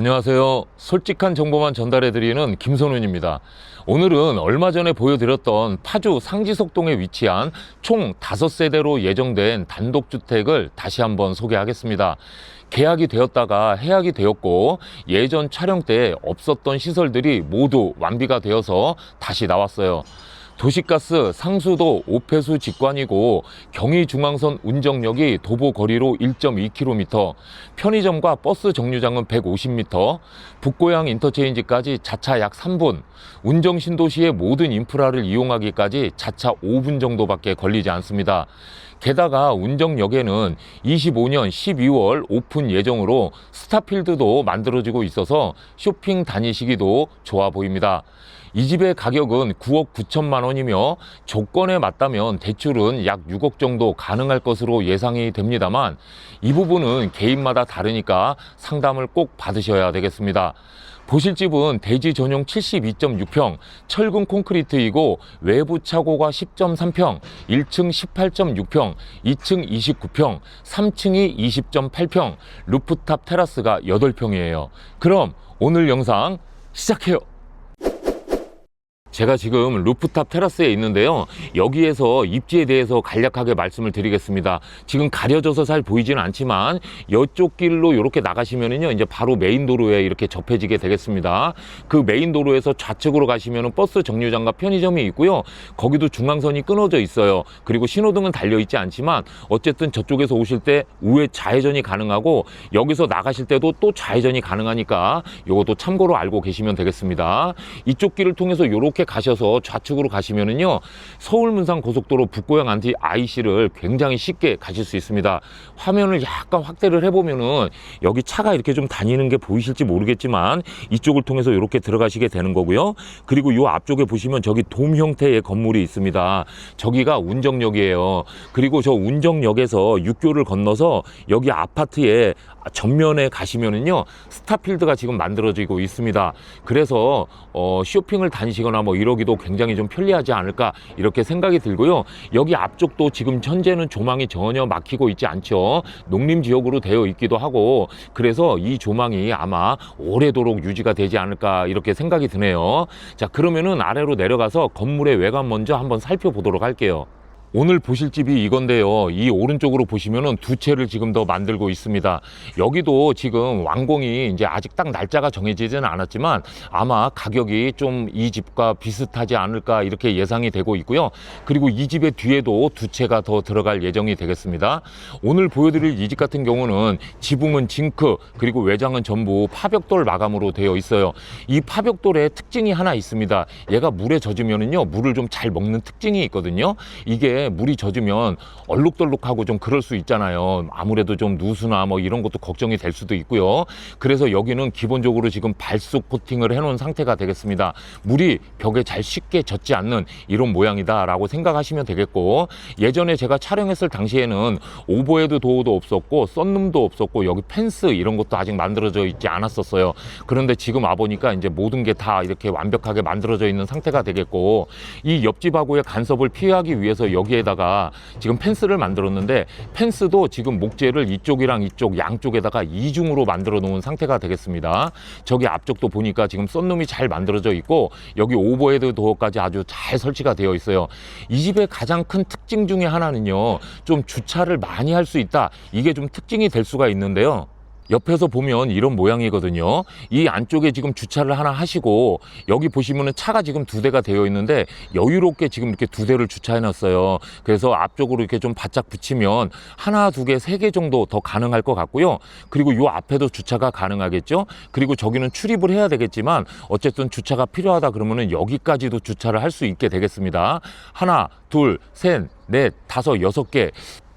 안녕하세요. 솔직한 정보만 전달해드리는 김선훈입니다. 오늘은 얼마 전에 보여드렸던 파주 상지석동에 위치한 총 5세대로 예정된 단독주택을 다시 한번 소개하겠습니다. 계약이 되었다가 해약이 되었고 예전 촬영 때 없었던 시설들이 모두 완비가 되어서 다시 나왔어요. 도시가스 상수도 오폐수 직관이고 경의중앙선 운정역이 도보 거리로 1.2km, 편의점과 버스 정류장은 150m, 북고양 인터체인지까지 자차 약 3분, 운정 신도시의 모든 인프라를 이용하기까지 자차 5분 정도밖에 걸리지 않습니다. 게다가 운정역에는 25년 12월 오픈 예정으로 스타필드도 만들어지고 있어서 쇼핑 다니시기도 좋아 보입니다. 이 집의 가격은 9억 9천만 원이며 조건에 맞다면 대출은 약 6억 정도 가능할 것으로 예상이 됩니다만 이 부분은 개인마다 다르니까 상담을 꼭 받으셔야 되겠습니다. 보실 집은 대지 전용 72.6평, 철근 콘크리트이고 외부 차고가 10.3평, 1층 18.6평, 2층 29평, 3층이 20.8평, 루프탑 테라스가 8평이에요. 그럼 오늘 영상 시작해요. 제가 지금 루프탑 테라스에 있는데요. 여기에서 입지에 대해서 간략하게 말씀을 드리겠습니다. 지금 가려져서 잘 보이지는 않지만 이쪽 길로 이렇게 나가시면은요. 이제 바로 메인 도로에 이렇게 접해지게 되겠습니다. 그 메인 도로에서 좌측으로 가시면은 버스 정류장과 편의점이 있고요. 거기도 중앙선이 끊어져 있어요. 그리고 신호등은 달려 있지 않지만 어쨌든 저쪽에서 오실 때 우회 좌회전이 가능하고 여기서 나가실 때도 또 좌회전이 가능하니까 이것도 참고로 알고 계시면 되겠습니다. 이쪽 길을 통해서 이렇게 가셔서 좌측으로 가시면은요 서울 문산 고속도로 북고양 안티 IC를 굉장히 쉽게 가실 수 있습니다. 화면을 약간 확대를 해보면은 여기 차가 이렇게 좀 다니는 게 보이실지 모르겠지만 이쪽을 통해서 이렇게 들어가시게 되는 거고요. 그리고 이 앞쪽에 보시면 저기 돔 형태의 건물이 있습니다. 저기가 운정역이에요. 그리고 저 운정역에서 육교를 건너서 여기 아파트에 전면에 가시면은요 스타필드가 지금 만들어지고 있습니다. 그래서 어, 쇼핑을 다니시거나 뭐 이러기도 굉장히 좀 편리하지 않을까 이렇게 생각이 들고요. 여기 앞쪽도 지금 현재는 조망이 전혀 막히고 있지 않죠. 농림 지역으로 되어 있기도 하고 그래서 이 조망이 아마 오래도록 유지가 되지 않을까 이렇게 생각이 드네요. 자 그러면은 아래로 내려가서 건물의 외관 먼저 한번 살펴보도록 할게요. 오늘 보실 집이 이건데요. 이 오른쪽으로 보시면은 두 채를 지금 더 만들고 있습니다. 여기도 지금 완공이 이제 아직 딱 날짜가 정해지지는 않았지만 아마 가격이 좀 이 집과 비슷하지 않을까 이렇게 예상이 되고 있고요. 그리고 이 집의 뒤에도 두 채가 더 들어갈 예정이 되겠습니다. 오늘 보여드릴 이 집 같은 경우는 지붕은 징크 그리고 외장은 전부 파벽돌 마감으로 되어 있어요. 이 파벽돌의 특징이 하나 있습니다. 얘가 물에 젖으면은요 물을 좀 잘 먹는 특징이 있거든요. 이게 물이 젖으면 얼룩덜룩하고 좀 그럴 수 있잖아요. 아무래도 좀 누수나 뭐 이런 것도 걱정이 될 수도 있고요. 그래서 여기는 기본적으로 지금 발수 코팅을 해놓은 상태가 되겠습니다. 물이 벽에 잘 쉽게 젖지 않는 이런 모양이다라고 생각하시면 되겠고 예전에 제가 촬영했을 당시에는 오버헤드 도어도 없었고 썬룸도 없었고 여기 펜스 이런 것도 아직 만들어져 있지 않았었어요. 그런데 지금 와 보니까 이제 모든 게 다 이렇게 완벽하게 만들어져 있는 상태가 되겠고 이 옆집하고의 간섭을 피하기 위해서 여기 에다가 지금 펜스를 만들었는데 펜스도 지금 목재를 이쪽이랑 이쪽 양쪽에다가 이중으로 만들어 놓은 상태가 되겠습니다. 저기 앞쪽도 보니까 지금 썬룸이 잘 만들어져 있고 여기 오버헤드 도어까지 아주 잘 설치가 되어 있어요. 이 집의 가장 큰 특징 중에 하나는요. 좀 주차를 많이 할 수 있다. 이게 좀 특징이 될 수가 있는데요. 옆에서 보면 이런 모양이거든요. 이 안쪽에 지금 주차를 하나 하시고 여기 보시면은 차가 지금 두 대가 되어 있는데 여유롭게 지금 이렇게 두 대를 주차해 놨어요. 그래서 앞쪽으로 이렇게 좀 바짝 붙이면 하나, 두 개, 세 개 정도 더 가능할 것 같고요. 그리고 요 앞에도 주차가 가능하겠죠. 그리고 저기는 출입을 해야 되겠지만 어쨌든 주차가 필요하다 그러면은 여기까지도 주차를 할 수 있게 되겠습니다. 하나, 둘, 셋, 넷, 다섯, 여섯 개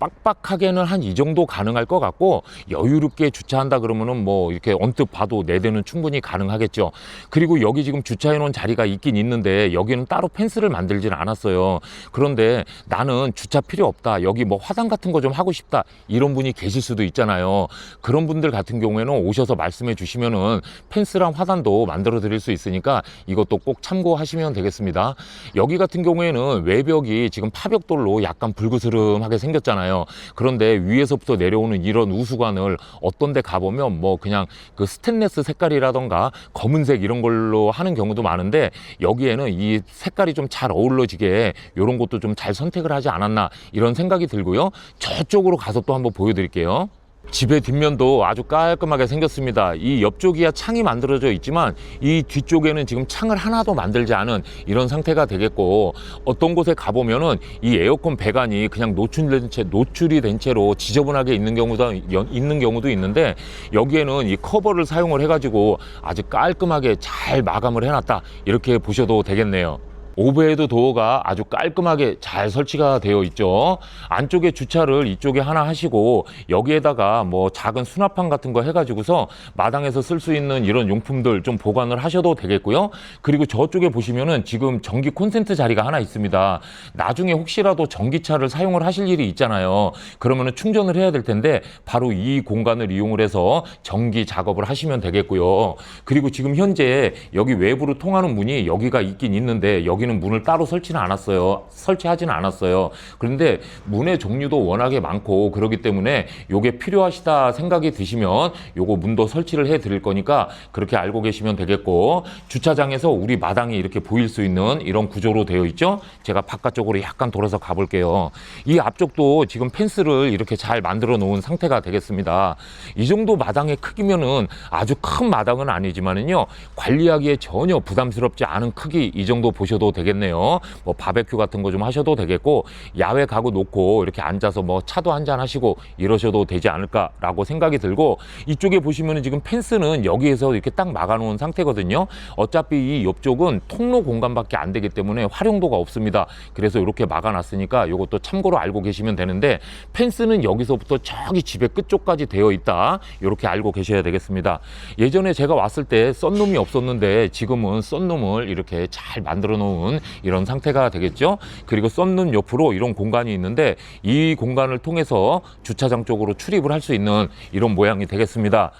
빡빡하게는 한 이 정도 가능할 것 같고 여유롭게 주차한다 그러면은 뭐 이렇게 언뜻 봐도 네 대는 충분히 가능하겠죠. 그리고 여기 지금 주차해 놓은 자리가 있긴 있는데 여기는 따로 펜스를 만들지는 않았어요. 그런데 나는 주차 필요 없다. 여기 뭐 화단 같은 거 좀 하고 싶다. 이런 분이 계실 수도 있잖아요. 그런 분들 같은 경우에는 오셔서 말씀해 주시면은 펜스랑 화단도 만들어 드릴 수 있으니까 이것도 꼭 참고하시면 되겠습니다. 여기 같은 경우에는 외벽이 지금 파벽돌로 약간 불그스름하게 생겼잖아요. 있잖아요. 그런데 위에서부터 내려오는 이런 우수관을 어떤 데 가보면 뭐 그냥 그 스테인레스 색깔이라던가 검은색 이런 걸로 하는 경우도 많은데 여기에는 이 색깔이 좀 잘 어우러지게 이런 것도 좀 잘 선택을 하지 않았나 이런 생각이 들고요. 저쪽으로 가서 또 한번 보여드릴게요. 집의 뒷면도 아주 깔끔하게 생겼습니다. 이 옆쪽이야 창이 만들어져 있지만 이 뒤쪽에는 지금 창을 하나도 만들지 않은 이런 상태가 되겠고 어떤 곳에 가보면은 이 에어컨 배관이 그냥 노출된 채 노출이 된 채로 지저분하게 있는 경우도 연- 있는 경우도 있는데 여기에는 이 커버를 사용을 해가지고 아주 깔끔하게 잘 마감을 해놨다 이렇게 보셔도 되겠네요. 오브헤드 도어가 아주 깔끔하게 잘 설치가 되어 있죠. 안쪽에 주차를 이쪽에 하나 하시고 여기에다가 뭐 작은 수납판 같은 거 해가지고서 마당에서 쓸 수 있는 이런 용품들 좀 보관을 하셔도 되겠고요. 그리고 저쪽에 보시면은 지금 전기 콘센트 자리가 하나 있습니다. 나중에 혹시라도 전기차를 사용을 하실 일이 있잖아요. 그러면은 충전을 해야 될 텐데 바로 이 공간을 이용을 해서 전기 작업을 하시면 되겠고요. 그리고 지금 현재 여기 외부로 통하는 문이 여기가 있긴 있는데 여기 는 문을 따로 설치는 않았어요. 설치하지는 않았어요. 그런데 문의 종류도 워낙에 많고 그렇기 때문에 요게 필요하시다 생각이 드시면 요거 문도 설치를 해 드릴 거니까 그렇게 알고 계시면 되겠고 주차장에서 우리 마당이 이렇게 보일 수 있는 이런 구조로 되어 있죠. 제가 바깥쪽으로 약간 돌아서 가볼게요. 이 앞쪽도 지금 펜스를 이렇게 잘 만들어 놓은 상태가 되겠습니다. 이 정도 마당의 크기면은 아주 큰 마당은 아니지만은요 관리하기에 전혀 부담스럽지 않은 크기 이 정도 보셔도 되겠네요. 뭐 바베큐 같은 거 좀 하셔도 되겠고 야외 가구 놓고 이렇게 앉아서 뭐 차도 한잔 하시고 이러셔도 되지 않을까라고 생각이 들고 이쪽에 보시면은 지금 펜스는 여기에서 이렇게 딱 막아놓은 상태거든요. 어차피 이 옆쪽은 통로 공간밖에 안 되기 때문에 활용도가 없습니다. 그래서 이렇게 막아놨으니까 이것도 참고로 알고 계시면 되는데 펜스는 여기서부터 저기 집의 끝쪽까지 되어 있다. 이렇게 알고 계셔야 되겠습니다. 예전에 제가 왔을 때 썬룸이 없었는데 지금은 썬룸을 이렇게 잘 만들어 놓은 이런 상태가 되겠죠. 그리고 썬룸 옆으로 이런 공간이 있는데 이 공간을 통해서 주차장 쪽으로 출입을 할 수 있는 이런 모양이 되겠습니다.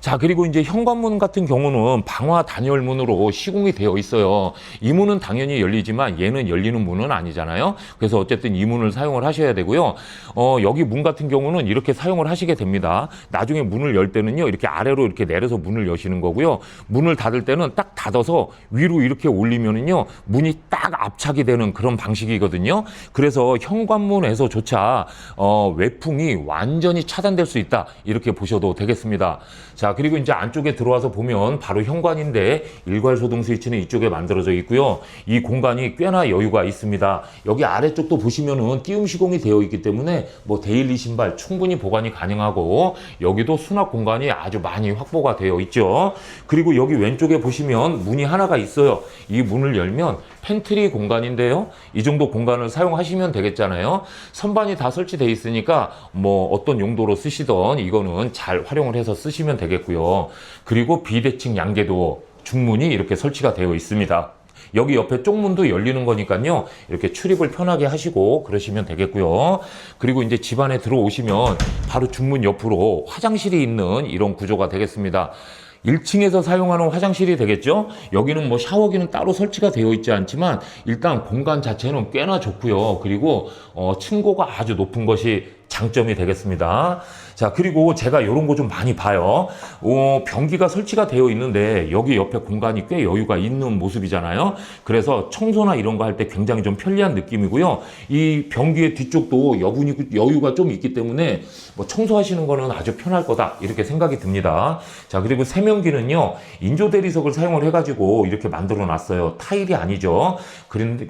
자, 그리고 이제 현관문 같은 경우는 방화 단열문으로 시공이 되어 있어요. 이 문은 당연히 열리지만 얘는 열리는 문은 아니잖아요. 그래서 어쨌든 이 문을 사용을 하셔야 되고요. 어, 여기 문 같은 경우는 이렇게 사용을 하시게 됩니다. 나중에 문을 열 때는요, 이렇게 아래로 이렇게 내려서 문을 여시는 거고요. 문을 닫을 때는 딱 닫아서 위로 이렇게 올리면은요, 문이 딱 압착이 되는 그런 방식이거든요. 그래서 현관문에서조차 어, 외풍이 완전히 차단될 수 있다. 이렇게 보셔도 되겠습니다. 자, 그리고 이제 안쪽에 들어와서 보면 바로 현관인데 일괄 소등 스위치는 이쪽에 만들어져 있고요. 이 공간이 꽤나 여유가 있습니다. 여기 아래쪽도 보시면은 띄움 시공이 되어 있기 때문에 뭐 데일리 신발 충분히 보관이 가능하고 여기도 수납 공간이 아주 많이 확보가 되어 있죠. 그리고 여기 왼쪽에 보시면 문이 하나가 있어요. 이 문을 열면 팬트리 공간인데요. 이 정도 공간을 사용하시면 되겠잖아요. 선반이 다 설치되어 있으니까 뭐 어떤 용도로 쓰시던 이거는 잘 활용을 해서 쓰시면 되겠고요. 그리고 비대칭 양계도 중문이 이렇게 설치가 되어 있습니다. 여기 옆에 쪽문도 열리는 거니까요. 이렇게 출입을 편하게 하시고 그러시면 되겠고요. 그리고 이제 집 안에 들어오시면 바로 중문 옆으로 화장실이 있는 이런 구조가 되겠습니다. 1층에서 사용하는 화장실이 되겠죠? 여기는 뭐 샤워기는 따로 설치가 되어 있지 않지만 일단 공간 자체는 꽤나 좋고요. 그리고 어, 층고가 아주 높은 것이 장점이 되겠습니다. 자, 그리고 제가 이런 거 좀 많이 봐요. 어, 변기가 설치가 되어 있는데 여기 옆에 공간이 꽤 여유가 있는 모습이잖아요. 그래서 청소나 이런 거 할 때 굉장히 좀 편리한 느낌이고요. 이 변기의 뒤쪽도 여분이, 여유가 좀 있기 때문에 뭐 청소하시는 거는 아주 편할 거다. 이렇게 생각이 듭니다. 자, 그리고 세면기는요, 인조 대리석을 사용을 해가지고 이렇게 만들어 놨어요. 타일이 아니죠.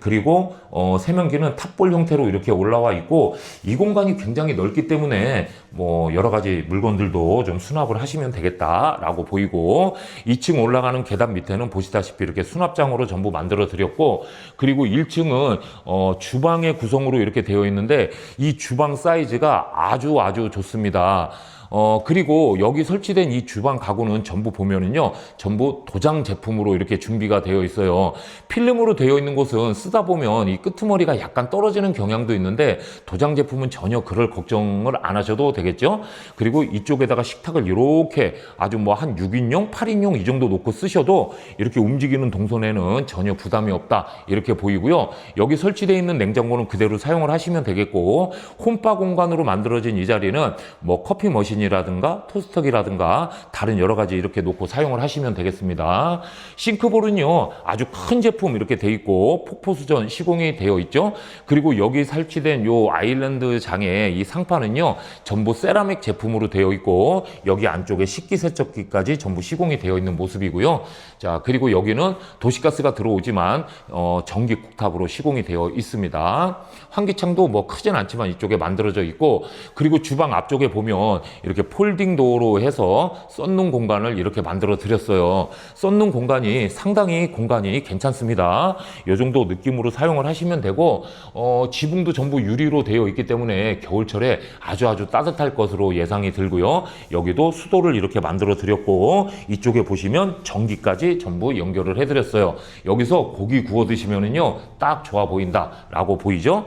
그리고, 어, 세면기는 탑볼 형태로 이렇게 올라와 있고, 이 공간이 굉장히 넓기 때문에 뭐 여러 가지 물건들도 좀 수납을 하시면 되겠다라고 보이고 2층 올라가는 계단 밑에는 보시다시피 이렇게 수납장으로 전부 만들어 드렸고 그리고 1층은 어, 주방의 구성으로 이렇게 되어 있는데 이 주방 사이즈가 아주 아주 좋습니다. 어, 그리고 여기 설치된 이 주방 가구는 전부 보면은요, 전부 도장 제품으로 이렇게 준비가 되어 있어요. 필름으로 되어 있는 곳은 쓰다 보면 이 끄트머리가 약간 떨어지는 경향도 있는데 도장 제품은 전혀 그럴 걱정을 안 하셔도 되겠죠. 그리고 이쪽에다가 식탁을 이렇게 아주 뭐 한 6인용, 8인용 이 정도 놓고 쓰셔도 이렇게 움직이는 동선에는 전혀 부담이 없다. 이렇게 보이고요. 여기 설치되어 있는 냉장고는 그대로 사용을 하시면 되겠고 홈바 공간으로 만들어진 이 자리는 뭐 커피 머신이라든가 토스터기라든가 다른 여러 가지 이렇게 놓고 사용을 하시면 되겠습니다. 싱크볼은요 아주 큰 제품 이렇게 돼 있고 폭포수전 시공이 되어 있죠. 그리고 여기 설치된 요 아일랜드 장의 이 상판은요 전부 세라믹 제품으로 되어 있고 여기 안쪽에 식기세척기까지 전부 시공이 되어 있는 모습이고요. 자 그리고 여기는 도시가스가 들어오지만 어, 전기 쿡탑으로 시공이 되어 있습니다. 환기창도 뭐 크진 않지만 이쪽에 만들어져 있고 그리고 주방 앞쪽에 보면 이렇게 폴딩 도어로 해서 썬룸 공간을 이렇게 만들어 드렸어요. 썬룸 공간이 상당히 공간이 괜찮습니다. 이 정도 느낌으로 사용을 하시면 되고 어, 지붕도 전부 유리로 되어 있기 때문에 겨울철에 아주 아주 따뜻할 것으로 예상이 들고요. 여기도 수도를 이렇게 만들어 드렸고 이쪽에 보시면 전기까지 전부 연결을 해 드렸어요. 여기서 고기 구워 드시면은요 딱 좋아 보인다라고 보이죠?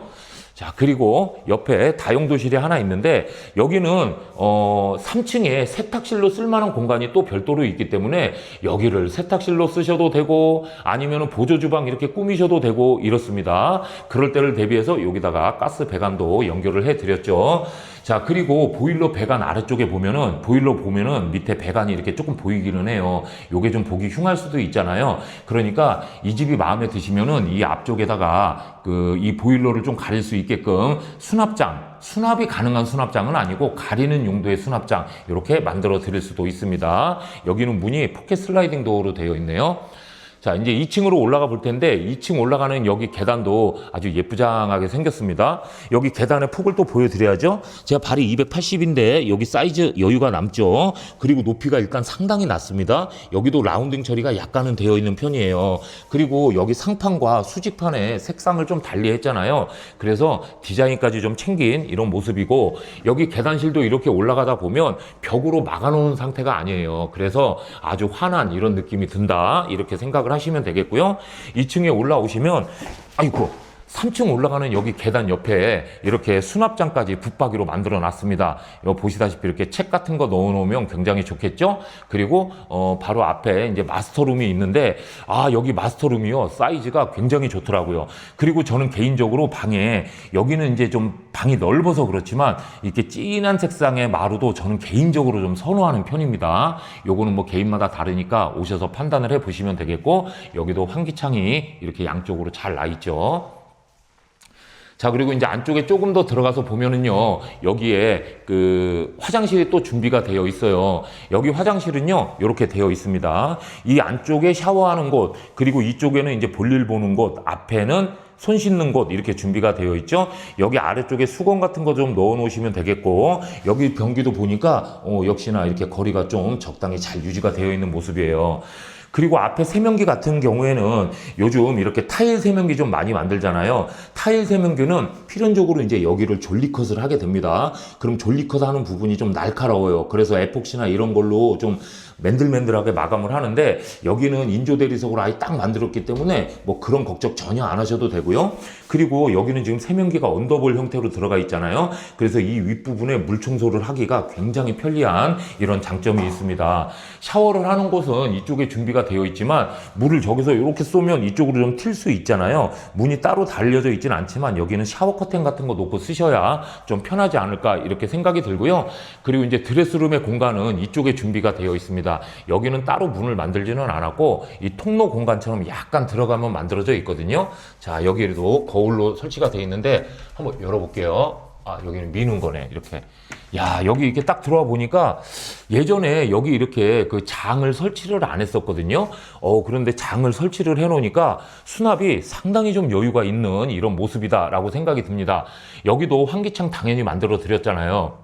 자, 그리고 옆에 다용도실이 하나 있는데 여기는 어 3층에 세탁실로 쓸 만한 공간이 또 별도로 있기 때문에 여기를 세탁실로 쓰셔도 되고 아니면 보조 주방 이렇게 꾸미셔도 되고 이렇습니다. 그럴 때를 대비해서 여기다가 가스 배관도 연결을 해 드렸죠. 자, 그리고 보일러 배관 아래쪽에 보면은 보일러 보면은 밑에 배관이 이렇게 조금 보이기는 해요. 요게 좀 보기 흉할 수도 있잖아요. 그러니까 이 집이 마음에 드시면은 이 앞쪽에다가 그 이 보일러를 좀 가릴 수 있게끔 수납장 수납이 가능한 수납장은 아니고 가리는 용도의 수납장 이렇게 만들어 드릴 수도 있습니다. 여기는 문이 포켓 슬라이딩 도어로 되어 있네요. 자, 이제 2층으로 올라가 볼 텐데 2층 올라가는 여기 계단도 아주 예쁘장하게 생겼습니다. 여기 계단의 폭을 또 보여드려야죠. 제가 발이 280인데 여기 사이즈 여유가 남죠. 그리고 높이가 일단 상당히 낮습니다. 여기도 라운딩 처리가 약간은 되어 있는 편이에요. 그리고 여기 상판과 수직판의 색상을 좀 달리 했잖아요. 그래서 디자인까지 좀 챙긴 이런 모습이고 여기 계단실도 이렇게 올라가다 보면 벽으로 막아놓은 상태가 아니에요. 그래서 아주 환한 이런 느낌이 든다. 이렇게 생각을 하시면 되겠고요. 2층에 올라오시면 아이고 3층 올라가는 여기 계단 옆에 이렇게 수납장까지 붙박이로 만들어 놨습니다. 이거 보시다시피 이렇게 책 같은 거 넣어 놓으면 굉장히 좋겠죠? 그리고 어 바로 앞에 이제 마스터룸이 있는데 아, 여기 마스터룸이요. 사이즈가 굉장히 좋더라고요. 그리고 저는 개인적으로 방에 여기는 이제 좀 방이 넓어서 그렇지만 이렇게 진한 색상의 마루도 저는 개인적으로 좀 선호하는 편입니다. 요거는 뭐 개인마다 다르니까 오셔서 판단을 해 보시면 되겠고 여기도 환기창이 이렇게 양쪽으로 잘 나 있죠. 자, 그리고 이제 안쪽에 조금 더 들어가서 보면은요, 여기에 그 화장실이 또 준비가 되어 있어요. 여기 화장실은요, 이렇게 되어 있습니다. 이 안쪽에 샤워하는 곳, 그리고 이쪽에는 이제 볼일 보는 곳, 앞에는 손 씻는 곳 이렇게 준비가 되어 있죠. 여기 아래쪽에 수건 같은 거 좀 넣어 놓으시면 되겠고 여기 변기도 보니까 어, 역시나 이렇게 거리가 좀 적당히 잘 유지가 되어 있는 모습이에요. 그리고 앞에 세면기 같은 경우에는 요즘 이렇게 타일 세면기 좀 많이 만들잖아요. 타일 세면기는 필연적으로 이제 여기를 졸리컷을 하게 됩니다. 그럼 졸리컷 하는 부분이 좀 날카로워요. 그래서 에폭시나 이런 걸로 좀 맨들맨들하게 마감을 하는데 여기는 인조 대리석으로 아예 딱 만들었기 때문에 뭐 그런 걱정 전혀 안 하셔도 되고요. 그리고 여기는 지금 세면기가 언더볼 형태로 들어가 있잖아요. 그래서 이 윗부분에 물 청소를 하기가 굉장히 편리한 이런 장점이 있습니다. 샤워를 하는 곳은 이쪽에 준비가 되어 있지만 물을 저기서 이렇게 쏘면 이쪽으로 좀 튈 수 있잖아요. 문이 따로 달려져 있지는 않지만 여기는 샤워 커튼 같은 거 놓고 쓰셔야 좀 편하지 않을까 이렇게 생각이 들고요. 그리고 이제 드레스룸의 공간은 이쪽에 준비가 되어 있습니다. 여기는 따로 문을 만들지는 않았고 이 통로 공간처럼 약간 들어가면 만들어져 있거든요. 자, 여기도 거울로 설치가 되어 있는데 한번 열어볼게요. 아, 여기는 미는 거네. 이렇게. 야, 여기 이렇게 딱 들어와 보니까 예전에 여기 이렇게 그 장을 설치를 안 했었거든요. 어, 그런데 장을 설치를 해 놓으니까 수납이 상당히 좀 여유가 있는 이런 모습이다 라고 생각이 듭니다. 여기도 환기창 당연히 만들어 드렸잖아요.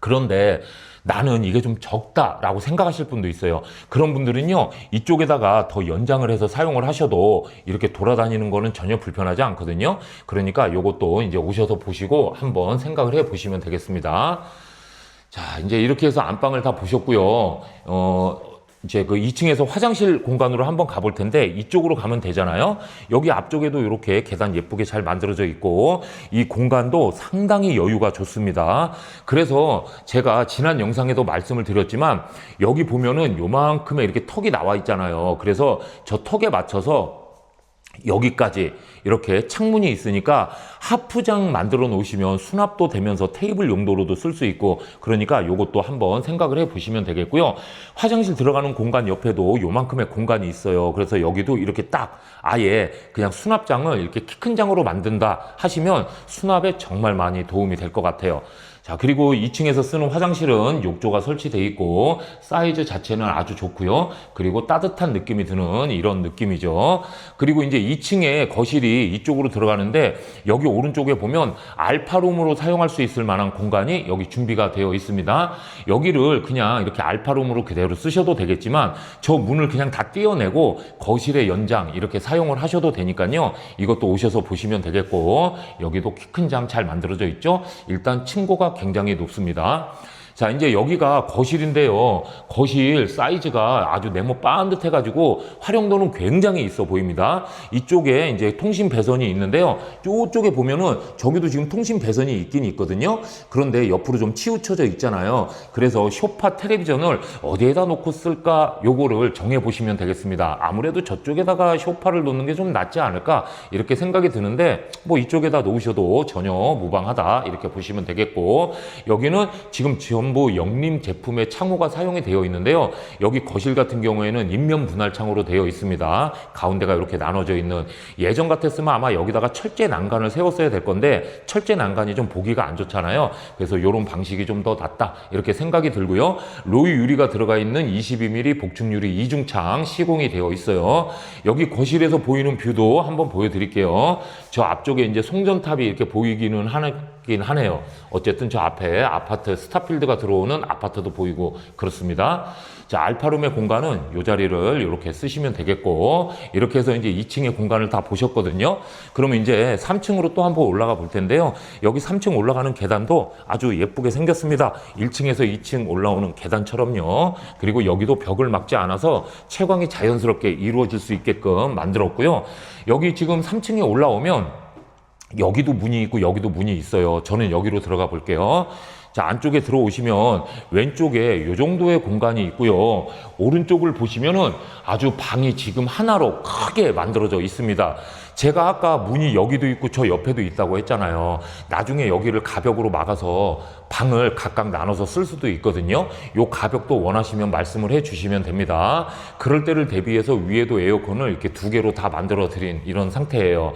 그런데 나는 이게 좀 적다라고 생각하실 분도 있어요. 그런 분들은요, 이쪽에다가 더 연장을 해서 사용을 하셔도 이렇게 돌아다니는 거는 전혀 불편하지 않거든요. 그러니까 요것도 이제 오셔서 보시고 한번 생각을 해 보시면 되겠습니다. 자, 이제 이렇게 해서 안방을 다 보셨고요. 어, 이제 그 2층에서 화장실 공간으로 한번 가볼 텐데 이쪽으로 가면 되잖아요. 여기 앞쪽에도 이렇게 계단 예쁘게 잘 만들어져 있고 이 공간도 상당히 여유가 좋습니다. 그래서 제가 지난 영상에도 말씀을 드렸지만 여기 보면은 요만큼의 이렇게 턱이 나와 있잖아요. 그래서 저 턱에 맞춰서 여기까지 이렇게 창문이 있으니까 하프장 만들어 놓으시면 수납도 되면서 테이블 용도로도 쓸 수 있고 그러니까 요것도 한번 생각을 해 보시면 되겠고요. 화장실 들어가는 공간 옆에도 요만큼의 공간이 있어요. 그래서 여기도 이렇게 딱 아예 그냥 수납장을 이렇게 키 큰 장으로 만든다 하시면 수납에 정말 많이 도움이 될 것 같아요. 자, 그리고 2층에서 쓰는 화장실은 욕조가 설치되어 있고 사이즈 자체는 아주 좋고요. 그리고 따뜻한 느낌이 드는 이런 느낌이죠. 그리고 이제 2층에 거실이 이쪽으로 들어가는데 여기 오른쪽에 보면 알파룸으로 사용할 수 있을 만한 공간이 여기 준비가 되어 있습니다. 여기를 그냥 이렇게 알파룸으로 그대로 쓰셔도 되겠지만 저 문을 그냥 다 띄어내고 거실의 연장 이렇게 사용을 하셔도 되니까요. 이것도 오셔서 보시면 되겠고 여기도 키 큰 장 잘 만들어져 있죠. 일단 층고가 굉장히 높습니다. 자, 이제 여기가 거실인데요. 거실 사이즈가 아주 네모 반듯 해 가지고 활용도는 굉장히 있어 보입니다. 이쪽에 이제 통신 배선이 있는데요. 이쪽에 보면은 저기도 지금 통신 배선이 있긴 있거든요. 그런데 옆으로 좀 치우쳐져 있잖아요. 그래서 쇼파 텔레비전을 어디에다 놓고 쓸까 요거를 정해 보시면 되겠습니다. 아무래도 저쪽에다가 쇼파를 놓는 게 좀 낫지 않을까 이렇게 생각이 드는데 뭐 이쪽에다 놓으셔도 전혀 무방하다 이렇게 보시면 되겠고 여기는 지금 전부 영림 제품의 창호가 사용이 되어 있는데요. 여기 거실 같은 경우에는 인면 분할 창호로 되어 있습니다. 가운데가 이렇게 나눠져 있는 예전 같았으면 아마 여기다가 철제 난간을 세웠어야 될 건데 철제 난간이 좀 보기가 안 좋잖아요. 그래서 이런 방식이 좀 더 낫다 이렇게 생각이 들고요. 로이 유리가 들어가 있는 22mm 복층 유리 이중창 시공이 되어 있어요. 여기 거실에서 보이는 뷰도 한번 보여드릴게요. 저 앞쪽에 이제 송전탑이 이렇게 보이기는 하 긴 하네요. 어쨌든 저 앞에 아파트 스타필드가 들어오는 아파트도 보이고 그렇습니다. 자, 알파룸의 공간은 이 자리를 이렇게 쓰시면 되겠고 이렇게 해서 이제 2층의 공간을 다 보셨거든요. 그러면 이제 3층으로 또 한번 올라가 볼 텐데요. 여기 3층 올라가는 계단도 아주 예쁘게 생겼습니다. 1층에서 2층 올라오는 계단처럼요. 그리고 여기도 벽을 막지 않아서 채광이 자연스럽게 이루어질 수 있게끔 만들었고요. 여기 지금 3층에 올라오면 여기도 문이 있고 여기도 문이 있어요. 저는 여기로 들어가 볼게요. 자, 안쪽에 들어오시면 왼쪽에 이 정도의 공간이 있고요. 오른쪽을 보시면은 아주 방이 지금 하나로 크게 만들어져 있습니다. 제가 아까 문이 여기도 있고 저 옆에도 있다고 했잖아요. 나중에 여기를 가벽으로 막아서 방을 각각 나눠서 쓸 수도 있거든요. 요 가벽도 원하시면 말씀을 해 주시면 됩니다. 그럴 때를 대비해서 위에도 에어컨을 이렇게 두 개로 다 만들어 드린 이런 상태예요.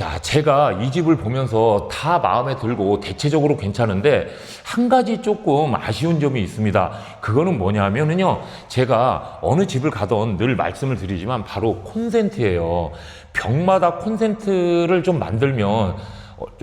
자, 제가 이 집을 보면서 다 마음에 들고 대체적으로 괜찮은데 한 가지 조금 아쉬운 점이 있습니다. 그거는 뭐냐면은요, 제가 어느 집을 가던 늘 말씀을 드리지만 바로 콘센트예요. 벽마다 콘센트를 좀 만들면 어,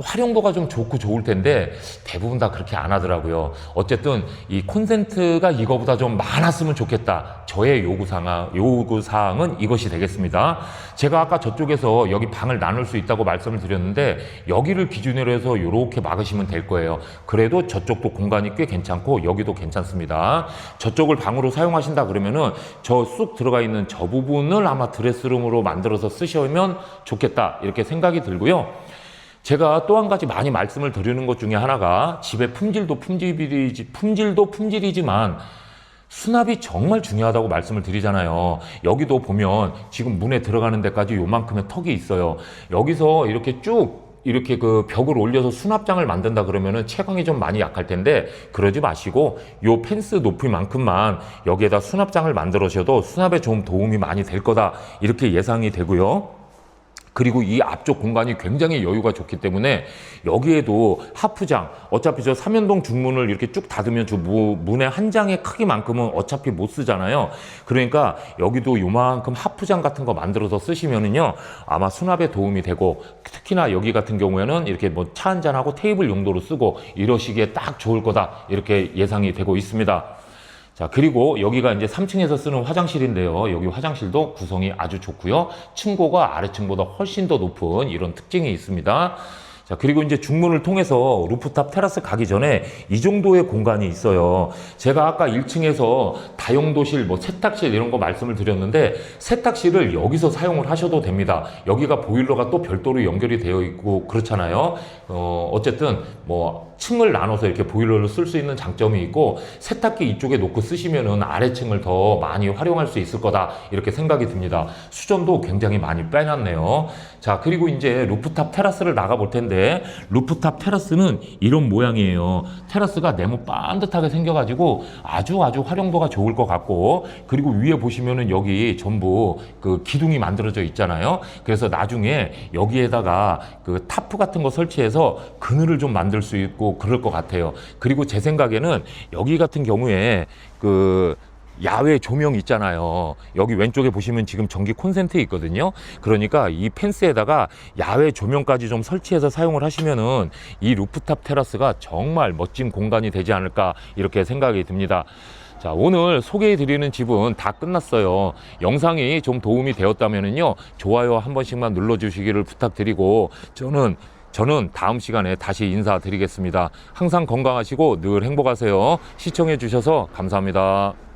활용도가 좀 좋고 좋을 텐데 대부분 다 그렇게 안 하더라고요. 어쨌든 이 콘센트가 이거보다 좀 많았으면 좋겠다. 저의 요구사항, 요구사항은 이것이 되겠습니다. 제가 아까 저쪽에서 여기 방을 나눌 수 있다고 말씀을 드렸는데 여기를 기준으로 해서 이렇게 막으시면 될 거예요. 그래도 저쪽도 공간이 꽤 괜찮고 여기도 괜찮습니다. 저쪽을 방으로 사용하신다 그러면은 저 쑥 들어가 있는 저 부분을 아마 드레스룸으로 만들어서 쓰시면 좋겠다. 이렇게 생각이 들고요. 제가 또 한 가지 많이 말씀을 드리는 것 중에 하나가 집의 품질도 품질이지, 품질도 품질이지만 수납이 정말 중요하다고 말씀을 드리잖아요. 여기도 보면 지금 문에 들어가는 데까지 요만큼의 턱이 있어요. 여기서 이렇게 쭉 이렇게 그 벽을 올려서 수납장을 만든다 그러면은 채광이 좀 많이 약할 텐데 그러지 마시고 요 펜스 높이만큼만 여기에다 수납장을 만들으셔도 수납에 좀 도움이 많이 될 거다 이렇게 예상이 되고요. 그리고 이 앞쪽 공간이 굉장히 여유가 좋기 때문에 여기에도 하프장 어차피 저 삼연동 중문을 이렇게 쭉 닫으면 저 문의 한 장의 크기만큼은 어차피 못 쓰잖아요. 그러니까 여기도 요만큼 하프장 같은 거 만들어서 쓰시면은요 아마 수납에 도움이 되고 특히나 여기 같은 경우에는 이렇게 뭐 차 한 잔하고 테이블 용도로 쓰고 이러시기에 딱 좋을 거다 이렇게 예상이 되고 있습니다. 자, 그리고 여기가 이제 3층에서 쓰는 화장실인데요. 여기 화장실도 구성이 아주 좋고요. 층고가 아래층보다 훨씬 더 높은 이런 특징이 있습니다. 자, 그리고 이제 중문을 통해서 루프탑 테라스 가기 전에 이 정도의 공간이 있어요. 제가 아까 1층에서 다용도실, 뭐 세탁실 이런 거 말씀을 드렸는데 세탁실을 여기서 사용을 하셔도 됩니다. 여기가 보일러가 또 별도로 연결이 되어 있고 그렇잖아요. 어, 어쨌든 뭐 층을 나눠서 이렇게 보일러를 쓸 수 있는 장점이 있고 세탁기 이쪽에 놓고 쓰시면은 아래층을 더 많이 활용할 수 있을 거다 이렇게 생각이 듭니다. 수전도 굉장히 많이 빼놨네요. 자 그리고 이제 루프탑 테라스를 나가 볼 텐데 루프탑 테라스는 이런 모양이에요. 테라스가 네모 반듯하게 생겨가지고 아주 아주 활용도가 좋을 것 같고 그리고 위에 보시면은 여기 전부 그 기둥이 만들어져 있잖아요. 그래서 나중에 여기에다가 그 타프 같은 거 설치해서 그늘을 좀 만들 수 있고 그럴 것 같아요. 그리고 제 생각에는 여기 같은 경우에 그 야외 조명 있잖아요. 여기 왼쪽에 보시면 지금 전기 콘센트 있거든요. 그러니까 이 펜스에다가 야외 조명까지 좀 설치해서 사용을 하시면은 이 루프탑 테라스가 정말 멋진 공간이 되지 않을까 이렇게 생각이 듭니다. 자, 오늘 소개해 드리는 집은 다 끝났어요. 영상이 좀 도움이 되었다면요. 좋아요 한 번씩만 눌러 주시기를 부탁드리고 저는 저는 다음 시간에 다시 인사드리겠습니다. 항상 건강하시고 늘 행복하세요. 시청해 주셔서 감사합니다.